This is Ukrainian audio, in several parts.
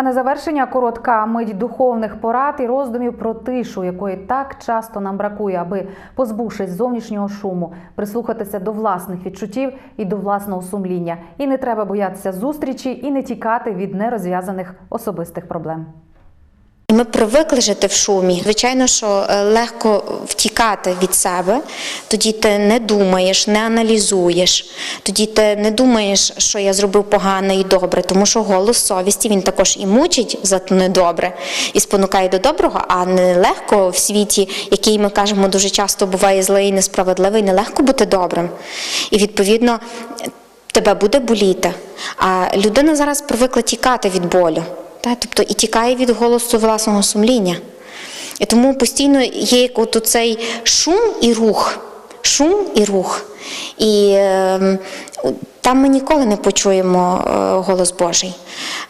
А на завершення коротка мить духовних порад і роздумів про тишу, якої так часто нам бракує, аби позбувшись зовнішнього шуму, прислухатися до власних відчуттів і до власного сумління. І не треба боятися зустрічі і не тікати від нерозв'язаних особистих проблем. І Ми привикли жити в шумі. Звичайно, що е, легко втікати від себе. Тоді ти не думаєш, не аналізуєш. Тоді ти не думаєш, що я зробив погане і добре, тому що голос совісті він також і мучить за недобре і спонукає до доброго, а не легко в світі, який ми кажемо дуже часто буває злий несправедливий, нелегко бути добрим. І відповідно. Тебе буде боліти, а людина зараз привикла тікати від болю. Та, тобто і тікає від голосу власного сумління. І тому постійно є от цей шум і рух. Шум і рух. І е, там ми ніколи не почуємо е, голос Божий.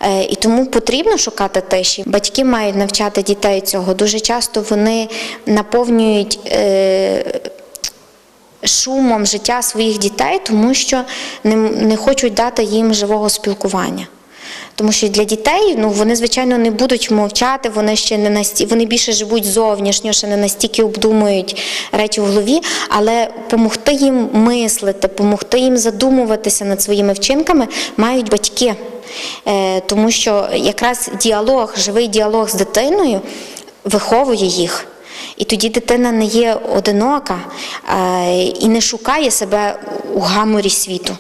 Е, і тому потрібно шукати тиші. Батьки мають навчати дітей цього. Дуже часто вони наповнюють. Е, шумом життя своїх дітей, тому що не, не хочуть дати їм живого спілкування. Тому що для дітей ну вони звичайно не будуть мовчати, вони ще не насті... вони більше живуть зовнішньо, ще не настільки обдумують речі в голові, але допомогти їм мислити, допомогти їм задумуватися над своїми вчинками мають батьки. Е, тому що якраз діалог, живий діалог з дитиною виховує їх. І тоді дитина не є одинока е, і не шукає себе у гаморі світу.